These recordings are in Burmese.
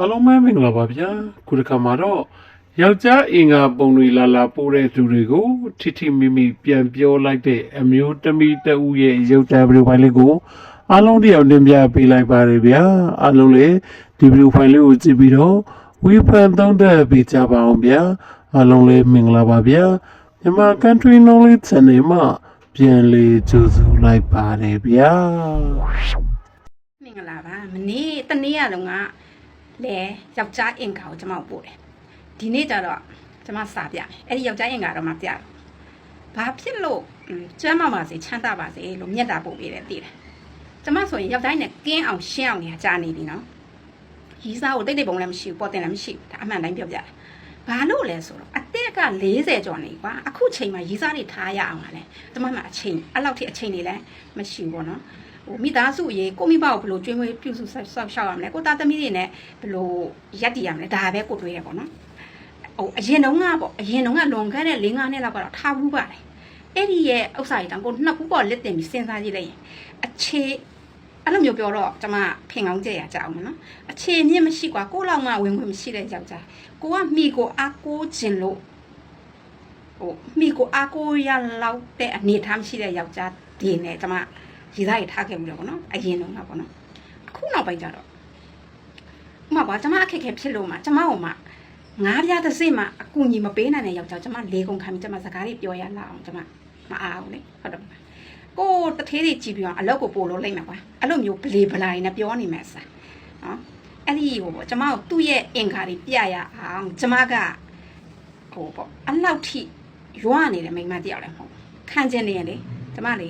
အားလုံးပဲမင်္ဂလာပါဗျာခုတစ်ခါမှာတော့ယောက်ျားအင်္ဂါပုံတွေလာလာပို့တဲ့သူတွေကိုထိထိမိမိပြန်ပြောလိုက်တဲ့အမျိုးသမီးတဦးရဲ့ရုပ်တံဗီဒီယိုဖိုင်လေးကိုအားလုံးတယောက်တင်ပြပေးလိုက်ပါတယ်ဗျာအားလုံးလည်းဒီဗီဒီယိုဖိုင်လေးကိုကြည့်ပြီးတော့ဝီဖန်သုံးသပ်ပေးကြပါအောင်ဗျာအားလုံးလည်းမင်္ဂလာပါဗျာမြန်မာ country knowledge channel မှာပြန်လည်ကြိုဆိုလိုက်ပါတယ်ဗျာမင်္ဂလာပါမနေ့တနေ့ရတော့က လဲယောက်ျားအင်္ဂါကိုကျွန်မပို့တယ်ဒီနေ့ကျတော့ကျွန်မစာပြမယ်အဲ့ဒီယောက်ျားအင်္ဂါတော့မှပြတော့ဘာဖြစ်လို့อืมကျမ်းမာပါစေချမ်းသာပါစေလို့မြတ်တာပို့ပေးတယ်သိတယ်ကျွန်မဆိုရင်ယောက်ျားနဲ့ကင်းအောင်ရှင်းအောင်နေကြာနေပြီနော်ရီးစားကိုတိတ်တိတ်ပုံလည်းမရှိဘူးပေါ်တင်လည်းမရှိဘူးဒါအမှန်တိုင်းပြောပြတာဘာလို့လဲဆိုတော့အသက်က40ကျော်နေကွာအခုချိန်မှာရီးစားတွေထားရအောင်ပါလဲကျွန်မမှအချိန်အဲ့လောက်ထိအချိန်နေလဲမရှိဘူးပေါ့နော် ဟိုမိသားစုအရေးကိုမိဘကိုဘယ်လိုကျွေးမွေးပြုစုဆောက်ရှောက်ရမလဲကိုသားသမီးတွေနဲ့ဘယ်လိုရက်တည်ရမလဲဒါပဲကိုတွေးရပေါ့နော်ဟိုအရင်တုန်းကပေါ့အရင်တုန်းကလွန်ခဲ့တဲ့၄၅နှစ်လောက်ကတော့ထားဘူးပါတယ်အဲ့ဒီရဲ့ဥစ္စာတွေတောင်ကိုနှစ်ခုပေါ့လက်တင်ပြီးစဉ်းစားကြည့်လိုက်ရင်အခြေအဲ့လိုမျိုးပြောတော့ကျွန်မဖင်ကောင်းကြရကြအောင်နော်အခြေမြင့်မရှိกว่าကိုလောက်မှဝင်ခွင့်မရှိတဲ့ယောက်ျားကိုကမိကိုအားကိုးခြင်းလို့ဟိုမိကိုအားကိုးရလောက်တဲ့အနေအထားမရှိတဲ့ယောက်ျားဒီနဲ့ကျွန်မ ရည်သားရထားခဲ့ပြီးတော့ဗောနော်အရင်တော့ကဗောနော်အခုနောက်ပိုင်းကျတော့ဥမာကွာကျမအခက်အခဲဖြစ်လို့မှကျမဟိုမှငားပြားတစ်စိမှအကူညီမပေးနိုင်တဲ့ယောက်ျားကျမလေကုန်ခံပြီးကျမစကားတွေပြောရလာအောင်ကျမမအားဘူးလေဟုတ်တယ်မလားကိုတသေးတွေကြည့်ပြီးတော့အလောက်ကိုပို့လို့လိုက်မှာကွာအဲ့လိုမျိုးဗလေဗလာတွေနဲ့ပြောနေမှာစားနော်အဲ့ဒီဟိုပေါ့ကျမတို့သူ့ရဲ့အင်္ဂါတွေပြရအောင်ကျမကဟိုပေါ့အလောက်ထိရွာနေတဲ့မိန်းမတယောက်လည်းမဟုတ်ဘူးခံကျင်နေရလေကျမလေ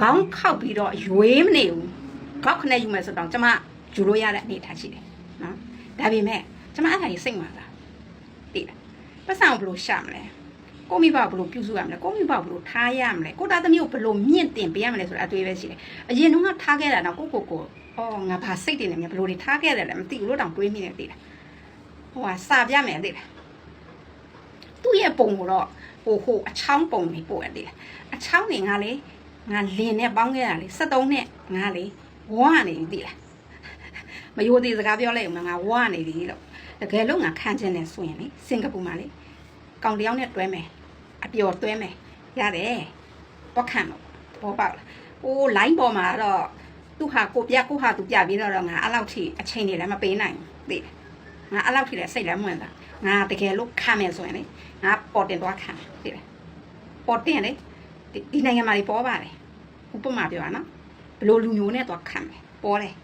ခေါင်းခောက်ပြီးတော့ရွေးမနေဘူးခေါက်ခနဲ့ယူမယ်ဆိုတော့ကျမယူလို့ရတဲ့အနေထားရှိတယ်နော်ဒါပေမဲ့ကျမအဲ့ဒါကြီးစိတ်ဝင်စားသိလားပတ်စံကိုဘယ်လိုရှာမလဲကိုမိဘကိုဘယ်လိုပြုစုရမလဲကိုမိဘကိုဘယ်လိုထားရမလဲကိုသားသမီးကိုဘယ်လိုမြင့်တင်ပေးရမလဲဆိုတာအတွေ့ပဲရှိတယ်အရင်တုန်းကထားခဲ့တာတော့ကိုကိုကိုအော်ငါဘာစိတ်တင်နေမြဘယ်လိုတွေထားခဲ့တယ်လဲမသိဘူးလို့တောင်တွေးမိနေသိလားဟိုဟာစာပြမယ်သိလားသူ့ရဲ့ပုံကိုတော့ဟိုဟိုအချောင်းပုံနေပို့ရတယ်သိလားအချောင်းနေငါလေ ငါလင်နဲ့ပေါင်းခဲ့တာလေ73နဲ့ငါလေဝါနေပြီသိလားမယိုသေးစကားပြောလိုက်ဦးမငါဝါနေပြီလို့တကယ်လို့ငါခံချင်တယ်ဆိုရင်လေစင်ကာပူမှာလေကောင်တယောက်နဲ့တွဲမယ်အပျော်တွဲမယ်ရတယ်တော့ခံတော့ဘောပေါက်လားဟို line ပေါ်မှာတော့သူဟာကိုပြကိုဟာသူပြပြီးတော့ငါအဲ့လောက်ထိအချိန်နေလည်းမပေးနိုင်ဘူးသိလားငါအဲ့လောက်ထိလည်းစိတ်လည်းမဝင်တာငါတကယ်လို့ခံမယ်ဆိုရင်လေငါပေါ်တင်သွားခံသိလားပေါ်တင်လေဒီဒီနိုင်ငံမှာတွေပေါ်ပါတယ် ဥပမာပြောရနော်ဘလို့လူမျိုးနဲ့တော့ခံမယ်ပေါ်တယ်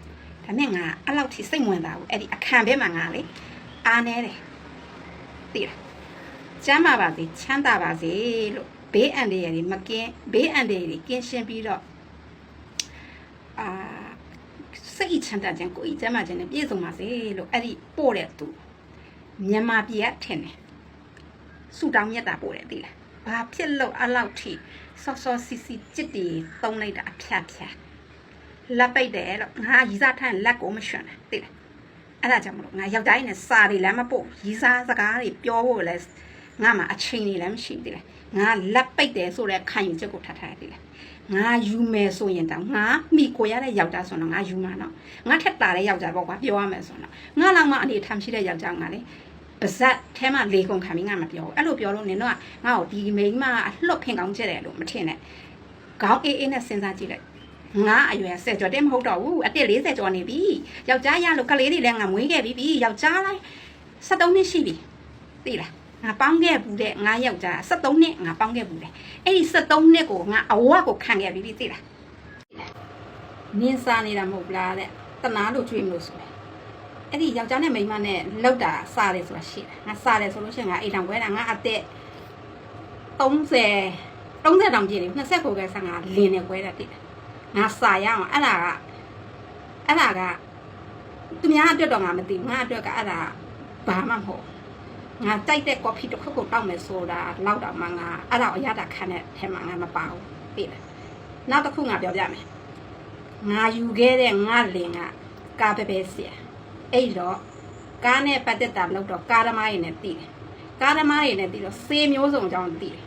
ဒါနဲ့ငါအဲ့လောက်ထိစိတ်ဝင်တာဘူးအဲ့ဒီအခန့်ဘဲမှာငါလေအားနေတယ်သိလားကျမ်းပါပါစေချမ်းသာပါစေလို့ဘေးအန္တရာယ်တွေမကင်းဘေးအန္တရာယ်တွေကင်းရှင်းပြီးတော့အာစိတ်ချမ်းသာခြင်းကိုယ်ဤကျမ်းမာခြင်းနဲ့ပြည့်စုံပါစေလို့အဲ့ဒီပို့တဲ့သူမြန်မာပြည်ကထင်တယ်ဆူတောင်းမြတ်တာပို့တယ်သိလား ဘာဖြစ်လို့အလောက်ထိဆော့ဆော့စီစီကြစ်တီတုံးလိုက်တာအဖြတ်ဖြတ်လက်ပိတ်တယ်လို့ငါရီစားထမ်းလက်ကိုမရွှန်တယ်သိလားအဲ့ဒါကြောင့်မလို့ငါယောက်ျားကြီးနဲ့စာတွေလည်းမပို့ရီစားစကားတွေပြောဖို့လည်းငါမှအချိန်တွေလည်းမရှိဘူးသိလားငါလက်ပိတ်တယ်ဆိုတဲ့ခံယူချက်ကိုထားထားတယ်သိလားငါယူမယ်ဆိုရင်တောင်ငါမိကိုရတဲ့ယောက်ျားဆိုတော့ငါယူမှာနော်ငါထက်တာတဲ့ယောက်ျားပေါ့ကွာပြောရမယ်ဆိုတော့ငါလောက်မှအနေထမ်းရှိတဲ့ယောက်ျားငါလေ ပါဇက်ထဲမှာလေကုန်ခံပြီးငါမပြောဘူးအဲ့လိုပြောလို့နင်တော့ငါ့ကိုဒီမိန်းမအလှဖင်ကောင်းချက်တယ်လို့မထင်နဲ့ခေါင်းအေးအေးနဲ့စဉ်းစားကြည့်လိုက်ငါအရွယ်10ကျော်တက်မဟုတ်တော့ဘူးအတက်40ကျော်နေပြီယောက်ျားရလို့ကလေးတွေလည်းငါမွေးခဲ့ပြီးပြီယောက်ျားလိုက်73နှစ်ရှိပြီသိလားငါပေါင်းခဲ့ဘူးတဲ့ငါယောက်ျား73နှစ်ငါပေါင်းခဲ့ဘူးတဲ့အဲ့ဒီ73နှစ်ကိုငါအဝတ်ကိုခံခဲ့ပြီးပြီသိလားနင်းစားနေတာမဟုတ်လားတဲ့တနာလို့ကြွေးမလို့ဆိုတယ် အဲ့ဒီယောက်ျားနဲ့မိန်းမနဲ့လောက်တာစားတယ်ဆိုတာရှိတယ်ငါစားတယ်ဆိုလို့ရှိရင်ငါအိမ်တောင်ဝဲတာငါအသက်30 30တောင်ပြည့်နေ20ကိုပဲဆန်ငါလင်းနေဝဲတာတိတယ်ငါစားရအောင်အဲ့ဒါကအဲ့ဒါကသူများအတွက်တော့ငါမသိဘူးငါအတွက်ကအဲ့ဒါဘာမှမဟုတ်ငါတိုက်တဲ့ကော်ဖီတစ်ခုခုတောက်မယ်ဆိုတာလောက်တော့မှငါအဲ့ဒါအရတာခံတဲ့ထဲမှာငါမပါဘူးသိတယ်နောက်တစ်ခုငါပြောပြမယ်ငါယူခဲ့တဲ့ငါလင်ကကာပဲပဲဆရာ အဲ့တော့ကားနဲ့ပတ်သက်တာလို့တော့ကားသမားတွေနဲ့တည်တယ်ကားသမားတွေနဲ့တည်တော့ဆေးမျိုးစုံအကြောင်းတည်တယ်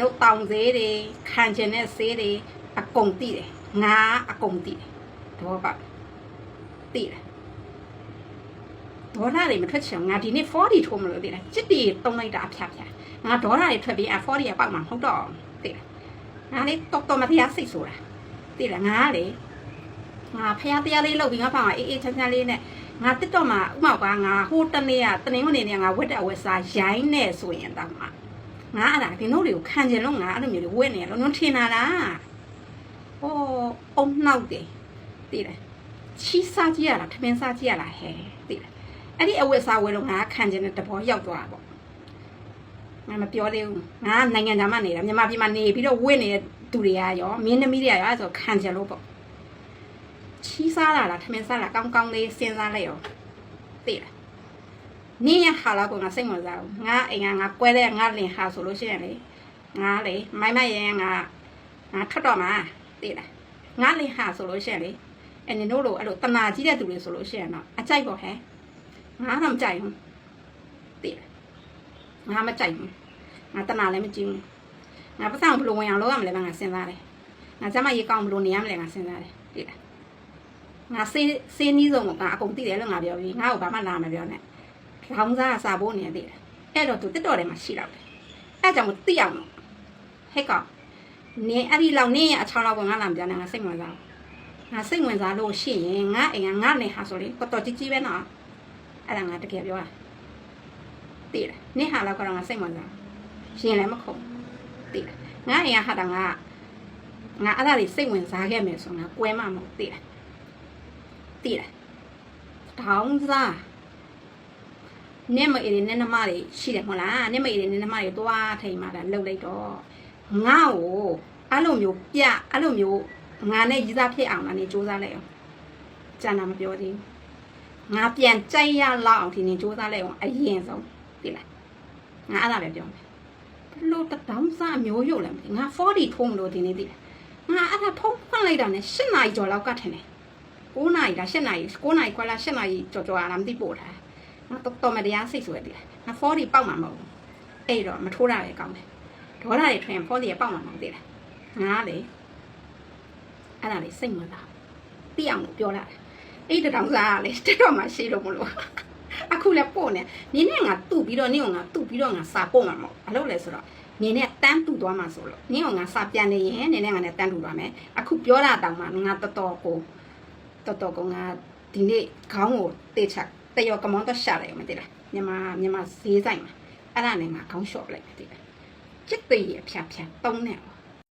တို့တောင်ဆေးတွေခံကျင်တဲ့ဆေးတွေအကုန်တည်တယ်ငါအကုန်တည်တယ်တော့ပါတည်တယ်ဒေါ်လာတွေမထွက်ချင်ဘူးငါဒီနေ့40ထိုးမလို့သိလားစစ်တီတုံးလိုက်တာအဖြာဖြာငါဒေါ်လာတွေထွက်ပြီးအ40ရပောက်မှာမဟုတ်တော့သိလားငါလေတော်တော်မတရားစိတ်ဆိုတာသိလားငါကလေငါဖះတရားလေးလုပ်ပြီးငါဖောင်ကအေးအေးချမ်းချမ်းလေးနဲ့ ငါတစ်တော့မှဥမောက်ကငါဟိုတနေ့ကတနင်္ဂနွေနေ့ငါဝက်တဲ့အဝက်စားရိုင်းနေဆိုရင်တော့မှငါအဲ့ဒါဒီနို့တွေကိုခံကြလို့ငါအဲ့လိုမျိုးတွေဝက်နေရလို့နုံထင်တာလားဟိုအုံနောက်တယ်သိလားချီးစားကြည့်ရလားထမင်းစားကြည့်ရလားဟဲ့သိလားအဲ့ဒီအဝတ်စားဝယ်လို့ငါခံကျင်တဲ့တဘောရောက်သွားတာပေါ့ငါမပြောသေးဘူးငါနိုင်ငံသားမှနေတာမြန်မာပြည်မှာနေပြီးတော့ဝင့်နေတဲ့သူတွေကရောမင်းသမီးတွေကရောအဲ့ဆိုခံကျင်လို့ပေါ့ ချီးစားလာလားထမင်းစားလာကောင်းကောင်းလေးစဉ်းစားလိုက်ရောသိလားနင်းရဟာလာကငါစိတ်ဝင်စားဘူးငါအိမ်ကငါကွဲတဲ့ငါလင်ဟာဆိုလို့ရှိရင်လေငါလေမိုင်းမရဲငါငါထွက်တော့မှာသိလားငါလင်ဟာဆိုလို့ရှိရင်လေအဲ့နင်တို့လိုအဲ့လိုတနာကြီးတဲ့သူတွေဆိုလို့ရှိရင်တော့အကြိုက်ပေါ့ဟဲ့ငါတော့မကြိုက်ဘူးသိတယ်ငါမကြိုက်ဘူးငါတနာလည်းမကြည့်ဘူးငါပတ်စံဘလို့ဝင်အောင်လုပ်ရမလဲငါစဉ်းစားတယ်ငါကျမရေကောင်းဘလို့နေရမလဲငါစဉ်းစားတယ်သိတယ် ငါစေးစေးနီးဆုံးကငါအကုန်သိတယ်လို့ငါပြောပြီးငါ့ကိုဘာမှလာမပြောနဲ့ခေါင်းစားစာဖို့နေသိတယ်အဲ့တော့သူတက်တော်တယ်မှာရှိတော့တယ်အဲ့ကြောင့်သိအောင်လို့ဟဲ့ကောင်နင်အဲ့ဒီလောက်နင်းရဲ့အချောင်းလောက်ကငါလာမပြောနဲ့ငါစိတ်ဝင်စားငါစိတ်ဝင်စားလို့ရှိရင်ငါအိမ်ကငါနေဟာဆိုလေတော်တော်ကြီးကြီးပဲနော်အဲ့ဒါငါတကယ်ပြောတာတည်တယ်နင့်ဟာလောက်ကတော့ငါစိတ်ဝင်စားရှင်လည်းမခုံတည်တယ်ငါအိမ်ကဟာတာငါငါအဲ့ဒါတွေစိတ်ဝင်စားခဲ့မယ်ဆိုငါကွဲမှမဟုတ်တည်တယ် တည်တယ်တောင်းစားနင့်မအေးနင့်နမတွေရှိတယ်မဟုတ်လားနင့်မအေးနင့်နမတွေတွားထိန်မှတာလှုပ်လိုက်တော့ငါ့ကိုအဲ့လိုမျိုးပြအဲ့လိုမျိုးငါနဲ့ရည်စားဖြစ်အောင်လည်းနေစူးစမ်းလိုက်အောင်ကျန်တာမပြောသေးဘူးငါပြန်ကြိုက်ရလောက်အောင်ဒီနေ့စူးစမ်းလိုက်အောင်အရင်ဆုံးသိလားငါအဲ့ဒါပဲပြောမယ်ဘလို့တတောင်းစားမျိုးရုပ်လည်းမသိငါ40ထုံးမလို့ဒီနေ့သိလားငါအဲ့ဒါဖုံးဖွင့်လိုက်တာနဲ့7နာရီကျော်လောက်ကထင်တယ် 9နာရီလား7နာရီ9နာရီခွဲလား7နာရီကျော်ကျော်လားမသိပို့တာငါတော်တော်မတရားစိတ်ဆိုရသိလားငါ40ပေါက်မှာမဟုတ်ဘူးအဲ့တော့မထိုးတာပဲကောင်းတယ်ဒေါ်လာတွေထွင်40ရပေါက်မှာမဟုတ်သေးလားငါလေအဲ့ဒါလေးစိတ်ဝင်စားသိအောင်လို့ပြောလာတယ်အဲ့တတောင်စားကလေတက်တော့မှရှိလို့မလို့အခုလည်းပို့နေနင်းနဲ့ငါတူပြီးတော့နင်းကငါတူပြီးတော့ငါစာပို့မှာမဟုတ်ဘာလို့လဲဆိုတော့နင်းနဲ့တန်းတူသွားမှာဆိုလို့နင်းကငါစာပြန်နေရင်နင်းနဲ့ငါနဲ့တန်းတူသွားမယ်အခုပြောတာတောင်မှငါတော်တော်ကို တော်တော်ကိုငါဒီနေ့ခေါင်းကိုတေချတရောကမောင်းတော့ရှာလိုက်မသိလားမြန်မာမြန်မာဈေးဆိုင်မှာအဲ့ဒါနဲ့ငါခေါင်းလျှော့ပလိုက်မသိလားจิตသေးရဖြတ်ဖြတ်တုံးနေပါ